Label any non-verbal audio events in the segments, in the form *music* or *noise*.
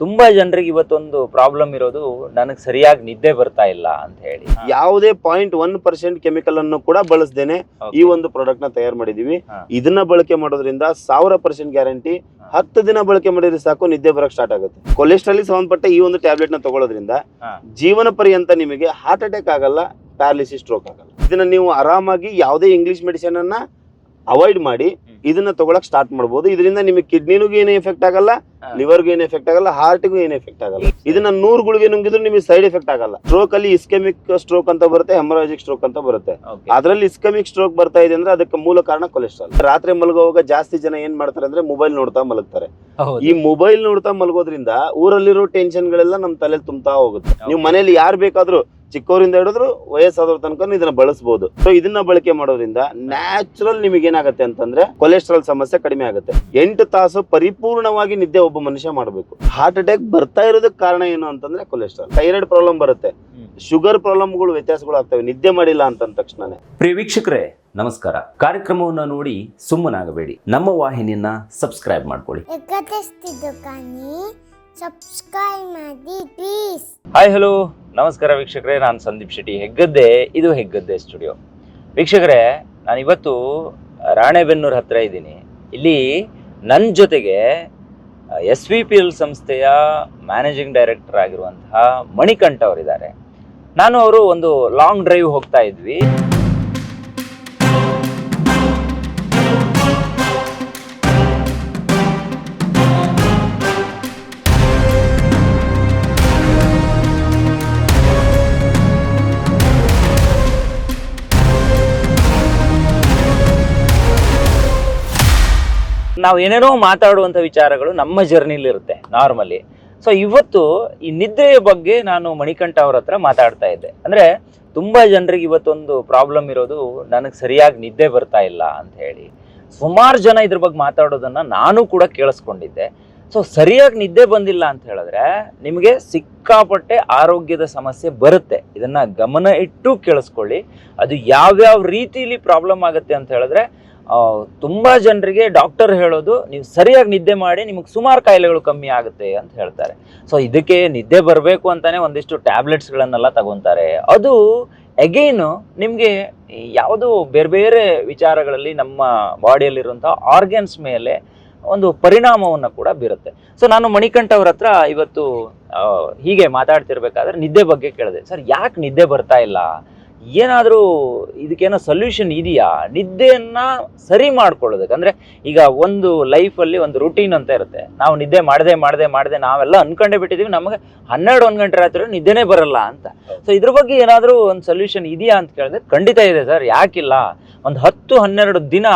ತುಂಬಾ ಜನರಿಗೆ ಇವತ್ತೊಂದು ಪ್ರಾಬ್ಲಮ್ ಇರೋದು ನನಗೆ ಸರಿಯಾಗಿ ನಿದ್ದೆ ಬರ್ತಾ ಇಲ್ಲ ಅಂತ ಹೇಳಿ. ಯಾವುದೇ ಪಾಯಿಂಟ್ ಒನ್ ಪರ್ಸೆಂಟ್ ಕೆಮಿಕಲ್ ಅನ್ನು ಕೂಡ ಬಳಸದೇನೆ ಈ ಒಂದು ಪ್ರಾಡಕ್ಟ್ನ ತಯಾರು ಮಾಡಿದೀವಿ. ಇದನ್ನ ಬಳಕೆ ಮಾಡೋದ್ರಿಂದ ಸಾವಿರ ಪರ್ಸೆಂಟ್ ಗ್ಯಾರಂಟಿ ಹತ್ತು ದಿನ ಬಳಕೆ ಮಾಡಿದ್ರೆ ಸಾಕು ನಿದ್ದೆ ಬರಕ್ ಸ್ಟಾರ್ಟ್ ಆಗುತ್ತೆ. ಕೊಲೆಸ್ಟ್ರಾಲ್ ಸಂಬಂಧಪಟ್ಟ ಈ ಒಂದು ಟ್ಯಾಬ್ಲೆಟ್ನ ತಗೊಳ್ಳೋದ್ರಿಂದ. ಜೀವನ ಪರ್ಯಂತ ನಿಮಗೆ ಹಾರ್ಟ್ ಅಟ್ಯಾಕ್ ಆಗಲ್ಲ ಪ್ಯಾರಾಲಿಸಿಸ್ ಸ್ಟ್ರೋಕ್ ಆಗಲ್ಲ. ಇದನ್ನ ನೀವು ಆರಾಮಾಗಿ ಯಾವುದೇ ಇಂಗ್ಲಿಷ್ ಮೆಡಿಸಿನ್ ಅನ್ನ ಅವಾಯ್ಡ್ ಮಾಡಿ ಇದನ್ನ ತಗೊಳಕ್ ಸ್ಟಾರ್ಟ್ ಮಾಡಬಹುದು ಇದರಿಂದ ನಿಮಗೆ ಕಿಡ್ನಿನೂ ಏನು ಎಫೆಕ್ಟ್ ಆಗಲ್ಲ. ಲಿವರ್ಗೂ ಏನು ಎಫೆಕ್ಟ್ ಆಗಲ್ಲ ಹಾರ್ಟ್ಗೂ ಏನು ಎಫೆಕ್ಟ್ ಆಗಲ್ಲ. ಇದನ್ನ ನೂರು ಗುಳಿಗೆ ನುಂಗಿದ್ರು ನಿಮಗೆ ಸೈಡ್ ಎಫೆಕ್ಟ್ ಆಗಲ್ಲ. ಸ್ಟ್ರೋಕ್ ಅಲ್ಲಿ ಇಸ್ಕೆಮಿಕ್ ಸ್ಟ್ರೋಕ್ ಅಂತ ಬರುತ್ತೆ ಹೆಮರಾಜಿಕ್ ಸ್ಟ್ರೋಕ್ ಅಂತ ಬರುತ್ತೆ. ಅದರಲ್ಲಿ ಇಸ್ಕಮಿಕ್ ಸ್ಟ್ರೋಕ್ ಬರ್ತಾ ಇದೆ ಅಂದ್ರೆ ಅದಕ್ಕೆ ಮೂಲ ಕಾರಣ ಕೊಲೆಸ್ಟ್ರಾಲ್ ರಾತ್ರಿ ಮಲಗುವಾಗ ಜಾಸ್ತಿ ಜನ ಏನ್ ಮಾಡ್ತಾರೆ ಅಂದ್ರೆ ಮೊಬೈಲ್ ನೋಡ್ತಾ ಮಲಗ್ತಾರೆ. ಈ ಮೊಬೈಲ್ ನೋಡ್ತಾ ಮಲಗೋದ್ರಿಂದ ಊರಲ್ಲಿರೋ ಟೆನ್ಷನ್ ಗಳೆಲ್ಲ ನಮ್ ತಲೆಯಲ್ಲಿ ತುಂಬ್ತಾ ಹೋಗುತ್ತೆ. ನೀವು ಮನೇಲಿ ಯಾರು ಬೇಕಾದ್ರೂ ಚಿಕ್ಕವರಿಂದ ಹಿಡಿದ್ರು ವಯಸ್ಸಾದ್ರ ತನಕ ಇದನ್ನ ಬಳಸಬಹುದು ಸೊ ಇದನ್ನ ಬಳಕೆ ಮಾಡೋದ್ರಿಂದ ನ್ಯಾಚುರಲ್ ನಿಮಗೆ ಏನಾಗುತ್ತೆ ಅಂತಂದ್ರೆ ಕೊಲೆಸ್ಟ್ರಾಲ್ ಸಮಸ್ಯೆ ಕಡಿಮೆ ಆಗುತ್ತೆ. ಎಂಟು ತಾಸು ಪರಿಪೂರ್ಣವಾಗಿ ನಿದ್ದೆ ಒಬ್ಬ ಮನುಷ್ಯ ಮಾಡಬೇಕು. ಹಾರ್ಟ್ ಅಟ್ಯಾಕ್ ಬರ್ತಾ ಇರೋದಕ್ಕೆ ಕಾರಣ ಏನು ಅಂತಂದ್ರೆ ಕೊಲೆಸ್ಟ್ರಾಲ್ ಥೈರಾಯ್ಡ್ ಪ್ರಾಬ್ಲಮ್ ಬರುತ್ತೆ. ಶುಗರ್ ಪ್ರಾಬ್ಲಮ್ಗಳು ವ್ಯತ್ಯಾಸಗಳು ಆಗ್ತವೆ. ನಿದ್ದೆ ಮಾಡಿಲ್ಲ ಅಂತಂದ ತಕ್ಷಣನೇ. ಪ್ರಿಯ ವೀಕ್ಷಕರೇ ನಮಸ್ಕಾರ. ಕಾರ್ಯಕ್ರಮವನ್ನು ನೋಡಿ ಸುಮ್ಮನಾಗಬೇಡಿ. ನಮ್ಮ ವಾಹಿನಿಯನ್ನ ಸಬ್ಸ್ಕ್ರೈಬ್ ಮಾಡ್ಕೊಳ್ಳಿ. ಸಬ್ಸ್ಕ್ರೈಬ್ ಮಾಡಿ ಪ್ಲೀಸ್ ಹಾಯ್ ಹಲೋ ನಮಸ್ಕಾರ ವೀಕ್ಷಕರೇ ನಾನು ಸಂದೀಪ್ ಶೆಟ್ಟಿ. ಹೆಗ್ಗದ್ದೆ ಇದು ಹೆಗ್ಗದ್ದೆ ಸ್ಟುಡಿಯೋ ವೀಕ್ಷಕರೇ ನಾನು ಇವತ್ತು ರಾಣೆಬೆನ್ನೂರು ಹತ್ರ ಇದ್ದೀನಿ. ಇಲ್ಲಿ ನನ್ನ ಜೊತೆಗೆ ಎಸ್ ವಿ ಪಿ ಎಲ್ ಸಂಸ್ಥೆಯ ಮ್ಯಾನೇಜಿಂಗ್ ಡೈರೆಕ್ಟರ್ ಆಗಿರುವಂತಹ ಮಣಿಕಂಠ ಅವರಿದ್ದಾರೆ. ನಾನು ಅವರು ಒಂದು ಲಾಂಗ್ ಡ್ರೈವ್ ಹೋಗ್ತಾ ಇದ್ವಿ. ನಾವು ಏನೇನೋ ಮಾತಾಡುವಂಥ ವಿಚಾರಗಳು ನಮ್ಮ ಜರ್ನಿಲಿ ಇರುತ್ತೆ ನಾರ್ಮಲಿ ಸೊ ಇವತ್ತು ಈ ನಿದ್ರೆಯ ಬಗ್ಗೆ ನಾನು ಮಣಿಕಂಠ ಅವ್ರ ಹತ್ರ ಮಾತಾಡ್ತಾ ಇದ್ದೆ. ಅಂದ್ರೆ ತುಂಬಾ ಜನರಿಗೆ ಇವತ್ತೊಂದು ಪ್ರಾಬ್ಲಮ್ ಇರೋದು, ನನಗೆ ಸರಿಯಾಗಿ ನಿದ್ದೆ ಬರ್ತಾ ಇಲ್ಲ ಅಂತ ಹೇಳಿ. ಸುಮಾರು ಜನ ಇದ್ರ ಬಗ್ಗೆ ಮಾತಾಡೋದನ್ನ ನಾನು ಕೂಡ ಕೇಳಿಸ್ಕೊಂಡಿದ್ದೆ. ಸೊ ಸರಿಯಾಗಿ ನಿದ್ದೆ ಬಂದಿಲ್ಲ ಅಂತ ಹೇಳಿದ್ರೆ ನಿಮಗೆ ಸಿಕ್ಕಾಪಟ್ಟೆ ಆರೋಗ್ಯದ ಸಮಸ್ಯೆ ಬರುತ್ತೆ. ಇದನ್ನ ಗಮನ ಇಟ್ಟು ಕೇಳಿಸ್ಕೊಳ್ಳಿ. ಅದು ಯಾವ್ಯಾವ ರೀತಿಲಿ ಪ್ರಾಬ್ಲಮ್ ಆಗುತ್ತೆ ಅಂತ ಹೇಳಿದ್ರೆ ತುಂಬಾ ಜನರಿಗೆ ಡಾಕ್ಟರ್ ಹೇಳೋದು ನೀವು ಸರಿಯಾಗಿ ನಿದ್ದೆ ಮಾಡಿ ನಿಮಗೆ ಸುಮಾರು ಕಾಯಿಲೆಗಳು ಕಮ್ಮಿ ಆಗುತ್ತೆ ಅಂತ ಹೇಳ್ತಾರೆ. ಸೊ ಇದಕ್ಕೆ ನಿದ್ದೆ ಬರಬೇಕು ಅಂತಾನೆ ಒಂದಿಷ್ಟು ಟ್ಯಾಬ್ಲೆಟ್ಸ್ಗಳನ್ನೆಲ್ಲ ತಗೊಂತಾರೆ. ಅದು ಅಗೈನು ನಿಮಗೆ ಯಾವುದು ಬೇರೆ ಬೇರೆ ವಿಚಾರಗಳಲ್ಲಿ ನಮ್ಮ ಬಾಡಿಯಲ್ಲಿರುವಂಥ ಆರ್ಗನ್ಸ್ ಮೇಲೆ ಒಂದು ಪರಿಣಾಮವನ್ನು ಕೂಡ ಬೀರುತ್ತೆ. ಸೊ ನಾನು ಮಣಿಕಂಠ ಅವ್ರ ಹತ್ರ ಇವತ್ತು ಹೀಗೆ ಮಾತಾಡ್ತಿರ್ಬೇಕಾದ್ರೆ ನಿದ್ದೆ ಬಗ್ಗೆ ಕೇಳಿದೆ. ಸರ್, ಯಾಕೆ ನಿದ್ದೆ ಬರ್ತಾ ಇಲ್ಲ? ಏನಾದರೂ ಇದಕ್ಕೇನೋ ಸೊಲ್ಯೂಷನ್ ಇದೆಯಾ? ನಿದ್ದೆಯನ್ನು ಸರಿ ಮಾಡ್ಕೊಳ್ಳೋದಕ್ಕೆ. ಅಂದರೆ ಈಗ ಒಂದು ಲೈಫಲ್ಲಿ ಒಂದು ರುಟೀನ್ ಅಂತ ಇರುತ್ತೆ. ನಾವು ನಿದ್ದೆ ಮಾಡದೆ ಮಾಡದೆ ಮಾಡದೆ ನಾವೆಲ್ಲ ಅನ್ಕೊಂಡೇ ಬಿಟ್ಟಿದ್ದೀವಿ. ನಮಗೆ ಹನ್ನೆರಡು, ಒಂದು ಗಂಟೆ ರಾತ್ರಿ ನಿದ್ದೆನೇ ಬರಲ್ಲ ಅಂತ. ಸೊ ಇದ್ರ ಬಗ್ಗೆ ಏನಾದರೂ ಒಂದು ಸೊಲ್ಯೂಷನ್ ಇದೆಯಾ ಅಂತ ಕೇಳಿದ್ರೆ ಖಂಡಿತ ಇದೆ ಸರ್. ಯಾಕಿಲ್ಲ? ಒಂದು ಹತ್ತು, ಹನ್ನೆರಡು ದಿನ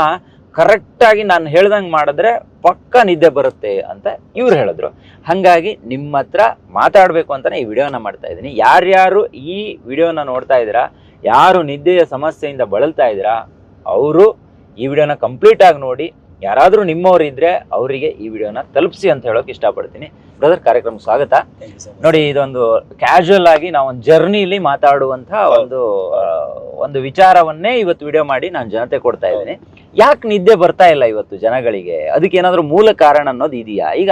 ಕರೆಕ್ಟಾಗಿ ನಾನು ಹೇಳ್ದಂಗೆ ಮಾಡಿದ್ರೆ ಪಕ್ಕ ನಿದ್ದೆ ಬರುತ್ತೆ ಅಂತ ಇವ್ರು ಹೇಳಿದ್ರು. ಹಾಗಾಗಿ ನಿಮ್ಮ ಹತ್ರ ಮಾತಾಡಬೇಕು ಅಂತಲೇ ಈ ವಿಡಿಯೋನ ಮಾಡ್ತಾ ಇದ್ದೀನಿ. ಯಾರ್ಯಾರು ಈ ವಿಡಿಯೋನ ನೋಡ್ತಾ ಇದ್ದೀರಾ ಯಾರು ನಿದ್ದೆಯ ಸಮಸ್ಯೆಯಿಂದ ಬಳಲ್ತಾ ಇದ್ದೀರಾ ಅವರು ಈ ವಿಡಿಯೋನ ಕಂಪ್ಲೀಟ್ ಆಗಿ ನೋಡಿ. ಯಾರಾದರೂ ನಿಮ್ಮವ್ರು ಇದ್ರೆ ಅವರಿಗೆ ಈ ವಿಡಿಯೋನ ತಲುಪಿಸಿ ಅಂತ ಹೇಳೋಕೆ ಇಷ್ಟಪಡ್ತೀನಿ. ಬ್ರದರ್ ಕಾರ್ಯಕ್ರಮ ಸ್ವಾಗತ. ನೋಡಿ ಇದೊಂದು ಕ್ಯಾಶುವಲ್ ಆಗಿ ನಾವು ಒಂದು ಜರ್ನಿಲಿ ಮಾತಾಡುವಂತ ಒಂದು ಒಂದು ವಿಚಾರವನ್ನೇ ಇವತ್ತು ವಿಡಿಯೋ ಮಾಡಿ ನಾನು ಜನತೆ ಕೊಡ್ತಾ ಇದ್ದೀನಿ. ಯಾಕೆ ನಿದ್ದೆ ಬರ್ತಾ ಇಲ್ಲ ಇವತ್ತು ಜನಗಳಿಗೆ? ಅದಕ್ಕೆ ಏನಾದರೂ ಮೂಲ ಕಾರಣ ಅನ್ನೋದು ಇದೆಯಾ? ಈಗ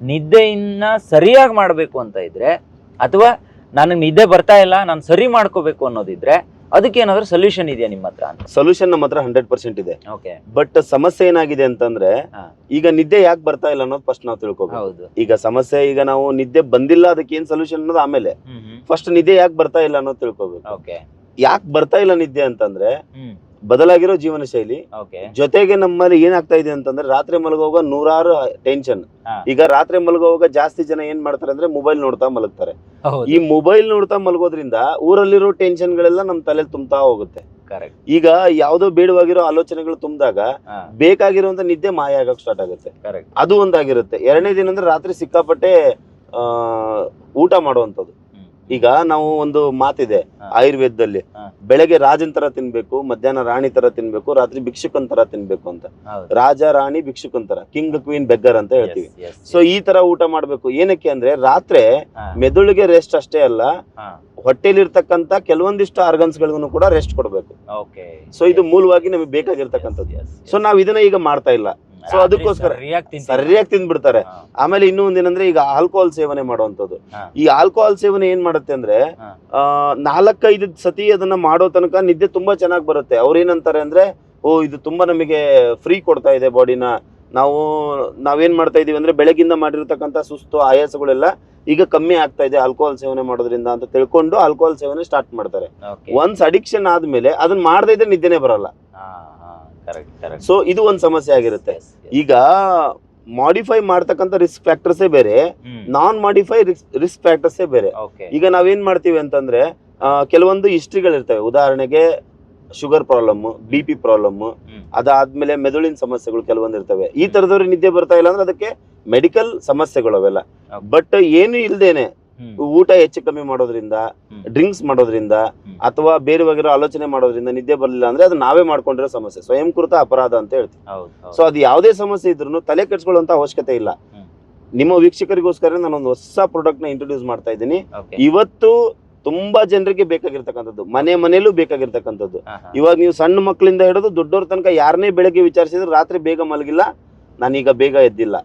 ನಿದ್ದೆಯನ್ನ ಸರಿಯಾಗಿ ಮಾಡಬೇಕು ಅಂತ ಇದ್ರೆ ಅಥವಾ ನನಗೆ ನಿದ್ದೆ ಬರ್ತಾ ಇಲ್ಲ ನಾನು ಸರಿ ಮಾಡ್ಕೋಬೇಕು ಅನ್ನೋದಿದ್ರೆ ಅದಕ್ಕೆ ಏನಾದ್ರೂ ಸೊಲ್ಯೂಷನ್ ಇದೆಯಾ ನಿಮ್ಮ ಹತ್ರ ಅಂತ? ಸೊಲ್ಯೂಷನ್ ನಮ್ಮ ಹತ್ರ ಹಂಡ್ರೆಡ್ ಪರ್ಸೆಂಟ್ ಇದೆ. ಓಕೆ ಬಟ್ ಸಮಸ್ಯೆ ಏನಾಗಿದೆ ಅಂತಂದ್ರೆ ಹಾ. ಈಗ ನಿದ್ದೆ ಯಾಕೆ ಬರ್ತಾ ಇಲ್ಲ ಅನ್ನೋದು ಫಸ್ಟ್ ನಾವು ತಿಳ್ಕೊಬೇಕು. ಹೌದು. ಈಗ ಸಮಸ್ಯೆ ಈಗ ನಾವು ನಿದ್ದೆ ಬಂದಿಲ್ಲ ಅದಕ್ಕೆ ಏನ್ ಸೊಲ್ಯೂಷನ್ ಅನ್ನೋದು ಆಮೇಲೆ. ಫಸ್ಟ್ ನಿದ್ದೆ ಯಾಕೆ ಬರ್ತಾ ಇಲ್ಲ ಅನ್ನೋದು ತಿಳ್ಕೊಬೇಕು. ಓಕೆ ಯಾಕೆ ಬರ್ತಾ ಇಲ್ಲ ನಿದ್ದೆ ಅಂತಂದ್ರೆ ಹ್ಮ್. ಬದಲಾಗಿರೋ ಜೀವನ ಶೈಲಿ ಓಕೆ ಜೊತೆಗೆ ನಮ್ಮಲ್ಲಿ ಏನಾಗ್ತಾ ಇದೆ ಅಂತಂದ್ರೆ ರಾತ್ರಿ ಮಲಗುವಾಗ ನೂರಾರು ಟೆನ್ಷನ್ ಈಗ ರಾತ್ರಿ ಮಲಗುವಾಗ ಜಾಸ್ತಿ ಜನ ಏನ್ ಮಾಡ್ತಾರೆ ಅಂದ್ರೆ ಮೊಬೈಲ್ ನೋಡ್ತಾ ಮಲಗ್ತಾರೆ. ಈ ಮೊಬೈಲ್ ನೋಡ್ತಾ ಮಲಗೋದ್ರಿಂದ ಊರಲ್ಲಿರೋ ಟೆನ್ಷನ್ ಗಳೆಲ್ಲ ನಮ್ ತಲೆಯಲ್ಲಿ ತುಂಬ್ತಾ ಹೋಗುತ್ತೆ. ಈಗ ಯಾವ್ದೋ ಬೇಡವಾಗಿರೋ ಆಲೋಚನೆಗಳು ತುಂಬಿದಾಗ ಬೇಕಾಗಿರುವಂತ ನಿದ್ದೆ ಮಾಯ ಆಗಕ್ ಸ್ಟಾರ್ಟ್ ಆಗುತ್ತೆ. ಅದು ಒಂದಾಗಿರುತ್ತೆ. ಎರಡನೇ ದಿನ ಅಂದ್ರೆ ರಾತ್ರಿ ಸಿಕ್ಕಾಪಟ್ಟೆ ಆ, ಊಟ ಮಾಡುವಂಥದ್ದು. ಈಗ ನಾವು ಒಂದು ಮಾತಿದೆ ಆಯುರ್ವೇದದಲ್ಲಿ. ಬೆಳಗ್ಗೆ ರಾಜನ್ ತರ ತಿನ್ಬೇಕು ಮಧ್ಯಾಹ್ನ ರಾಣಿ ತರ ತಿನ್ಬೇಕು ರಾತ್ರಿ ಭಿಕ್ಷುಕನ್ ತರ ತಿನ್ಬೇಕು ಅಂತ. ರಾಜ ರಾಣಿ ಭಿಕ್ಷುಕನ್ ತರ ಕಿಂಗ್ ಕ್ವೀನ್ ಬೆಗ್ಗರ್ ಅಂತ ಹೇಳ್ತೀವಿ. ಸೊ ಈ ತರ ಊಟ ಮಾಡ್ಬೇಕು. ಏನಕ್ಕೆ ಅಂದ್ರೆ ರಾತ್ರಿ ಮೆದುಳಿಗೆ ರೆಸ್ಟ್ ಅಷ್ಟೇ ಅಲ್ಲ ಹೊಟ್ಟೆಲಿರ್ತಕ್ಕಂತ ಕೆಲವೊಂದಿಷ್ಟು ಆರ್ಗನ್ಸ್ ಗಳಿಗೂ ಕೂಡ ರೆಸ್ಟ್ ಕೊಡ್ಬೇಕು. ಸೊ ಇದು ಮೂಲವಾಗಿ ನಮಗೆ ಬೇಕಾಗಿರ್ತಕ್ಕಂಥದ್ದು. ಸೊ ನಾವ್ ಇದನ್ನ ಈಗ ಮಾಡ್ತಾ ಇಲ್ಲ. So ಅದಕ್ಕೋಸ್ಕರ- ಸರಿಯಾಗಿ. ತಿಂದ್ಬಿಡ್ತಾರೆ. ಆಮೇಲೆ ಇನ್ನೂ ಒಂದೇನಂದ್ರೆ ಈಗ ಆಲ್ಕೋಹಾಲ್ ಸೇವನೆ ಮಾಡುವಂತದ್ದು ಈ ಆಲ್ಕೋಹಾಲ್ ಸೇವನೆ ಏನ್ ಮಾಡುತ್ತೆ ಅಂದ್ರೆ ನಾಲ್ಕೈದು ಸತಿ ಅದನ್ನ ಮಾಡೋ ತನಕ ನಿದ್ದೆ ತುಂಬಾ ಚೆನ್ನಾಗಿ ಬರುತ್ತೆ. ಅವ್ರೇನಂತಾರೆ ಅಂದ್ರೆ ಓ ಇದು ತುಂಬಾ ನಮಗೆ ಫ್ರೀ ಕೊಡ್ತಾ ಇದೆ ಬಾಡಿನ ನಾವು ನಾವೇನ್ ಮಾಡ್ತಾ ಇದೀವಿ ಅಂದ್ರೆ ಬೆಳಗಿಂದ ಮಾಡಿರ್ತಕ್ಕಂಥ ಸುಸ್ತು ಆಯಾಸಗಳೆಲ್ಲ ಈಗ ಕಮ್ಮಿ ಆಗ್ತಾ ಇದೆ ಆಲ್ಕೋಹಾಲ್ ಸೇವನೆ ಮಾಡೋದ್ರಿಂದ ಅಂತ ತಿಳ್ಕೊಂಡು ಆಲ್ಕೋಹಾಲ್ ಸೇವನೆ ಸ್ಟಾರ್ಟ್ ಮಾಡ್ತಾರೆ. ಒನ್ಸ್ ಅಡಿಕ್ಷನ್ ಆದ್ಮೇಲೆ ಅದನ್ನ ಮಾಡದೇ ಇದ್ರೆ ನಿದ್ದೆನೆ ಬರಲ್ಲ. ಸೊ ಇದು ಒಂದ್ ಸಮಸ್ಯೆ ಆಗಿರುತ್ತೆ. ಈಗ ಮಾಡಿಫೈ ಮಾಡ್ತಕ್ಕಂಥ ರಿಸ್ಕ್ ಫ್ಯಾಕ್ಟರ್ಸೇ ಬೇರೆ. ನಾನ್ ಮಾಡಿಫೈ ರಿಸ್ಕ್ ಫ್ಯಾಕ್ಟರ್ಸೇ ಬೇರೆ. ಈಗ ನಾವೇನ್ ಮಾಡ್ತೀವಿ ಅಂತಂದ್ರೆ ಕೆಲವೊಂದು ಹಿಸ್ಟ್ರಿಗಳಿರ್ತವೆ ಉದಾಹರಣೆಗೆ sugar problem B P problem ಅದಾದ್ಮೇಲೆ ಮೆದುಳಿನ ಸಮಸ್ಯೆಗಳು ಕೆಲವೊಂದು ಇರ್ತವೆ ಈ ತರದವ್ರಿಗೆ ನಿದ್ದೆ ಬರ್ತಾ ಇಲ್ಲ ಅಂದ್ರೆ ಅದಕ್ಕೆ ಮೆಡಿಕಲ್ ಸಮಸ್ಯೆಗಳು ಅವೆಲ್ಲ ಬಟ್ ಏನು ಇಲ್ದೇನೆ. ಊಟ ಹೆಚ್ಚು ಕಮ್ಮಿ ಮಾಡೋದ್ರಿಂದ ಡ್ರಿಂಕ್ಸ್ ಮಾಡೋದ್ರಿಂದ ಅಥವಾ ಬೇರೆ ಬೇರೆ ಆಲೋಚನೆ ಮಾಡೋದ್ರಿಂದ ನಿದ್ದೆ ಬರಲಿಲ್ಲ ಅಂದ್ರೆ ಅದು ನಾವೇ ಮಾಡ್ಕೊಂಡಿರೋ ಸಮಸ್ಯೆ ಸ್ವಯಂಕೃತ ಅಪರಾಧ ಅಂತ ಹೇಳ್ತೀವಿ. ಸೊ ಅದು ಯಾವುದೇ ಸಮಸ್ಯೆ ಇದ್ರೂ ತಲೆ ಕೆಡ್ಸ್ಕೊಳ್ಳುವಂತ ಅವಶ್ಯಕತೆ ಇಲ್ಲ. ನಿಮ್ಮ ವೀಕ್ಷಕರಿಗೋಸ್ಕರ ನಾನೊಂದು ಹೊಸ ಪ್ರಾಡಕ್ಟ್ನ ಇಂಟ್ರೊಡ್ಯೂಸ್ ಮಾಡ್ತಾ ಇದ್ದೀನಿ. ಇವತ್ತು ತುಂಬಾ ಜನರಿಗೆ ಬೇಕಾಗಿರ್ತಕ್ಕಂಥದ್ದು ಮನೆ ಮನೆಯಲ್ಲೂ ಬೇಕಾಗಿರ್ತಕ್ಕಂಥದ್ದು. ಇವಾಗ ನೀವು ಸಣ್ಣ ಮಕ್ಕಳಿಂದ ಹಿಡಿದು ದೊಡ್ಡವ್ರ ತನಕ ಯಾರನ್ನೇ ಬೆಳಗ್ಗೆ ವಿಚಾರಿಸಿದ್ರು ರಾತ್ರಿ ಬೇಗ ಮಲಗಿಲ್ಲ ನಾನೀಗ ಬೇಗ ಎದ್ದಿಲ್ಲ.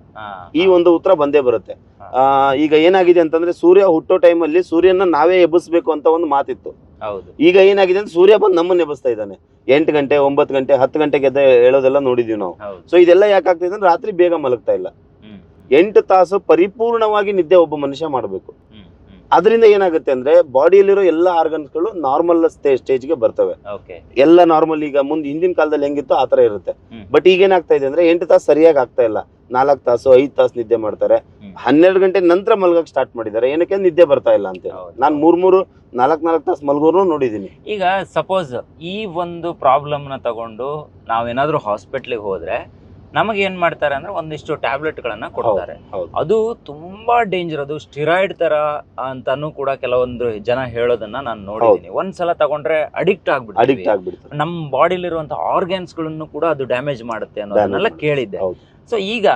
ಈ ಒಂದು ಉತ್ತರ ಬಂದೇ ಬರುತ್ತೆ. ಆ, ಈಗ ಏನಾಗಿದೆ ಅಂತಂದ್ರೆ ಸೂರ್ಯ ಹುಟ್ಟೋ ಟೈಮಲ್ಲಿ ಸೂರ್ಯನ ನಾವೇ ಎಬ್ಬಿಸ್ಬೇಕು ಅಂತ ಒಂದು ಮಾತಿತ್ತು. ಹೌದು. ಈಗ ಏನಾಗಿದೆ ಅಂದ್ರೆ ಸೂರ್ಯ ಬಂದು ನಮ್ಮನ್ನ ಎಬ್ಬಿಸ್ತಾ ಇದ್ದಾನೆ. ಎಂಟು ಗಂಟೆ ಒಂಬತ್ತು ಗಂಟೆ ಹತ್ತು ಗಂಟೆಗೆ ಎದ್ದ ಹೇಳೋದೆಲ್ಲ ನೋಡಿದೀವಿ ನಾವು. ಸೊ ಇದೆಲ್ಲ ಯಾಕಾಗ್ತಿದೆ ಅಂದ್ರೆ ರಾತ್ರಿ ಬೇಗ ಮಲಗ್ತಾ ಇಲ್ಲ. ಎಂಟು ತಾಸು ಪರಿಪೂರ್ಣವಾಗಿ ನಿದ್ದೆ ಒಬ್ಬ ಮನುಷ್ಯ ಮಾಡಬೇಕು. ಅದರಿಂದ ಏನಾಗುತ್ತೆ ಅಂದ್ರೆ ಬಾಡಿಯಲ್ಲಿರೋ ಎಲ್ಲ ಆರ್ಗನ್ಸ್ಗಳು ನಾರ್ಮಲ್ ಸ್ಟೇಜ್ಗೆ ಬರ್ತವೆ. ಎಲ್ಲ ನಾರ್ಮಲ್ ಈಗ ಮುಂದೆ ಹಿಂದಿನ ಕಾಲದಲ್ಲಿ ಹೆಂಗಿತ್ತು ಆ ತರ ಇರುತ್ತೆ. ಬಟ್ ಈಗ ಏನಾಗ್ತಾ ಇದೆ ಅಂದ್ರೆ ಎಂಟು ತಾಸು ಸರಿಯಾಗಿ ಆಗ್ತಾ ಇಲ್ಲ. ನಾಲ್ಕು ತಾಸು ಐದು ತಾಸು ನಿದ್ದೆ ಮಾಡ್ತಾರೆ. ಹನ್ನೆರಡು ಗಂಟೆ ನಂತರ ಮಲ್ಗಕ್ ಸ್ಟಾರ್ಟ್ ಮಾಡಿದ್ದಾರೆ. ಏನಕ್ಕೆ ನಿದ್ದೆ ಬರ್ತಾ ಇಲ್ಲ ಅಂತ ನಾನು. ಮೂರ್ ಮೂರು ನಾಲ್ಕು ನಾಲ್ಕು ತಾಸು ಮಲ್ಗೋರು ನೋಡಿದೀನಿ. ಈಗ ಸಪೋಸ್ ಈ ಒಂದು ಪ್ರಾಬ್ಲಮ್ನ ತಗೊಂಡು ನಾವೇನಾದ್ರೂ ಹಾಸ್ಪಿಟ್ಲಿಗೆ ಹೋದ್ರೆ ನಮಗೆ ಏನ್ ಮಾಡ್ತಾರೆ ಅಂದ್ರೆ ಒಂದಿಷ್ಟು ಟ್ಯಾಬ್ಲೆಟ್ ಗಳನ್ನ ಕೊಡ್ತಾರೆ. ಅದು ತುಂಬಾ ಡೇಂಜರ್ ಅದು ಸ್ಟಿರಾಯ್ಡ್ ತರ ಅಂತಾನು ಕೂಡ ಕೆಲವೊಂದು ಜನ ಹೇಳೋದನ್ನ ನಾನು ನೋಡಿದೀನಿ ಒಂದ್ಸಲ ತಗೊಂಡ್ರೆ ಅಡಿಕ್ಟ್ ಅಡಿಕ್ಟ್ ಆಗ್ಬಿಡ್ತೀವಿ. ಆಗ್ಬಿಡ್ತಾರೆ ನಮ್ಮ ಬಾಡಿಲಿರುವಂತಹ ಆರ್ಗನ್ಸ್ಗಳನ್ನು ಕೂಡ ಅದು ಡ್ಯಾಮೇಜ್ ಮಾಡುತ್ತೆ ಅನ್ನೋದನ್ನೆಲ್ಲ ಕೇಳಿದ್ದೆ. ಸೊ ಈಗ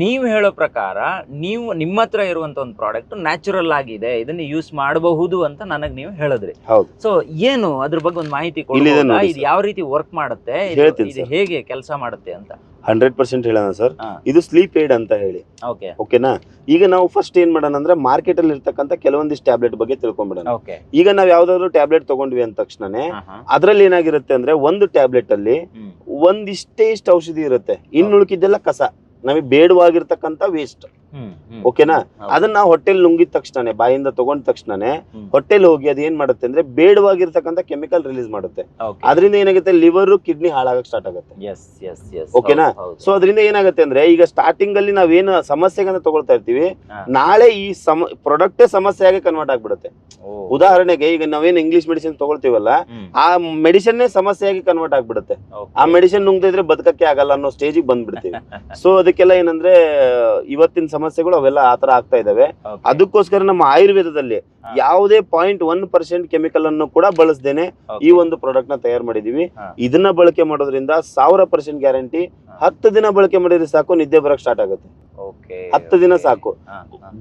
ನೀವು ಹೇಳೋ ಪ್ರಕಾರ ನೀವು ನಿಮ್ಮ ಹತ್ರ ಇರುವಂತ ಒಂದು ಪ್ರಾಡಕ್ಟ್ ನ್ಯಾಚುರಲ್ ಆಗಿದೆ ಇದನ್ನ ಯೂಸ್ ಮಾಡಬಹುದು ಅಂತ ನನಗೆ ನೀವು ಹೇಳಿದ್ರಿ. ಸೊ ಏನು ಅದ್ರ ಬಗ್ಗೆ ಒಂದು ಮಾಹಿತಿ ಇದು ಯಾವ ರೀತಿ ವರ್ಕ್ ಮಾಡುತ್ತೆ? ಇದು- ಹೇಗೆ ಕೆಲಸ ಮಾಡುತ್ತೆ ಅಂತ. ಹಂಡ್ರೆಡ್ ಪರ್ಸೆಂಟ್ ಹೇಳೋಣ ಸರ್. ಇದು ಸ್ಲೀಪ್ ಏಡ್ ಅಂತ ಹೇಳಿ. ಓಕೆ ಓಕೆನಾ ಈಗ ನಾವು ಫಸ್ಟ್ ಏನ್ ಮಾಡೋಣ ಅಂದ್ರೆ ಮಾರ್ಕೆಟ್ ಅಲ್ಲಿ ಇರ್ತಕ್ಕಂಥ ಕೆಲವೊಂದಿಷ್ಟು ಟ್ಯಾಬ್ಲೆಟ್ ಬಗ್ಗೆ ತಿಳ್ಕೊಂಡ್ಬಿಡೋಣ ಈಗ ನಾವ್ ಯಾವ್ದಾದ್ರು ಟ್ಯಾಬ್ಲೆಟ್ ತಗೊಂಡ್ವಿ ಅಂದ ತಕ್ಷಣನೇ ಅದ್ರಲ್ಲಿ ಏನಾಗಿರುತ್ತೆ ಅಂದ್ರೆ ಒಂದು ಟ್ಯಾಬ್ಲೆಟ್ ಅಲ್ಲಿ. ಒಂದಿಷ್ಟೇ ಇಷ್ಟು ಔಷಧಿ ಇರುತ್ತೆ. ಇನ್ನು ಉಳುಕಿದ್ದೆಲ್ಲ ಕಸ. ನಮಗೆ ಬೇಡವಾಗಿರ್ತಕ್ಕಂಥ ವೇಸ್ಟ್ ಓಕೆನಾ? ಅದನ್ನ ನಾವು ಹೊಟ್ಟೆಲ್ ನುಂಗಿದ ತಕ್ಷಣನೇ ಬಾಯಿಂದ ತಗೊಂಡ ತಕ್ಷಣನೇ. ಹೊಟ್ಟೆಲ್ ಹೋಗಿ ಅದ್ ಏನ್ ಮಾಡುತ್ತೆ ಅಂದ್ರೆ ಬೇಡವಾಗಿರ್ತಕ್ಕಂತ ಕೆಮಿಕಲ್ ರಿಲೀಸ್ ಮಾಡುತ್ತೆ. ಅದರಿಂದ ಏನಾಗುತ್ತೆ? ಲಿವರ್ ಕಿಡ್ನಿ ಹಾಳಾಗಕ್ ಸ್ಟಾರ್ಟ್ ಆಗುತ್ತೆ. ಓಕೆನಾ? ಸೊ ಅದರಿಂದ ಏನಾಗುತ್ತೆ ಅಂದ್ರೆ ಈಗ ಸ್ಟಾರ್ಟಿಂಗ್ ಅಲ್ಲಿ ನಾವೇನು ಸಮಸ್ಯೆಗಳನ್ನ ತಗೊಳ್ತಾ ಇರ್ತೀವಿ ನಾಳೆ ಈ ಸಮ ಸಮಸ್ಯೆ ಸಮಸ್ಯೆಯಾಗಿ ಕನ್ವರ್ಟ್ ಆಗ್ಬಿಡುತ್ತೆ. ಉದಾಹರಣೆಗೆ ಈಗ ನಾವೇನು ಇಂಗ್ಲಿಷ್ ಮೆಡಿಸಿನ್ ತಗೊಳ್ತೀವಲ್ಲ ಆ ಮೆಡಿಸಿನ್ನೇ ಸಮಸ್ಯೆಯಾಗಿ ಕನ್ವರ್ಟ್ ಆಗ್ಬಿಡುತ್ತೆ. ಆ ಮೆಡಿಸಿನ್ ನುಂಗದಿದ್ರೆ ಬದುಕಕ್ಕೆ ಆಗಲ್ಲ ಅನ್ನೋ ಸ್ಟೇಜಿಗೆ ಬಂದ್ಬಿಡ್ತೀವಿ. *laughs* ಸೊ ಅದಕ್ಕೆಲ್ಲ ಏನಂದ್ರೆ ಇವತ್ತಿನ ಸಮಸ್ಯೆಗಳು ಅವೆಲ್ಲ ಆತರ ಆಗ್ತಾ ಇದಾವೆ ಅದಕ್ಕೋಸ್ಕರ ನಮ್ಮ ಆಯುರ್ವೇದದಲ್ಲಿ. ಯಾವುದೇ ಪಾಯಿಂಟ್ ಒನ್ ಪರ್ಸೆಂಟ್ ಕೆಮಿಕಲ್ ಅನ್ನು ಕೂಡ ಬಳಸದೇನೆ ಈ ಒಂದು ಪ್ರಾಡಕ್ಟ್ನ ತಯಾರು ಮಾಡಿದೀವಿ. ಇದನ್ನ ಬಳಕೆ ಮಾಡೋದ್ರಿಂದ ಸಾವಿರ ಪರ್ಸೆಂಟ್ ಗ್ಯಾರಂಟಿ. ಹತ್ತು ದಿನ ಬಳಕೆ ಮಾಡಿದ್ರೆ ಸಾಕು ನಿದ್ದೆ ಬರಕ್ ಸ್ಟಾರ್ಟ್ ಆಗುತ್ತೆ. ಹತ್ತು ದಿನ ಸಾಕು.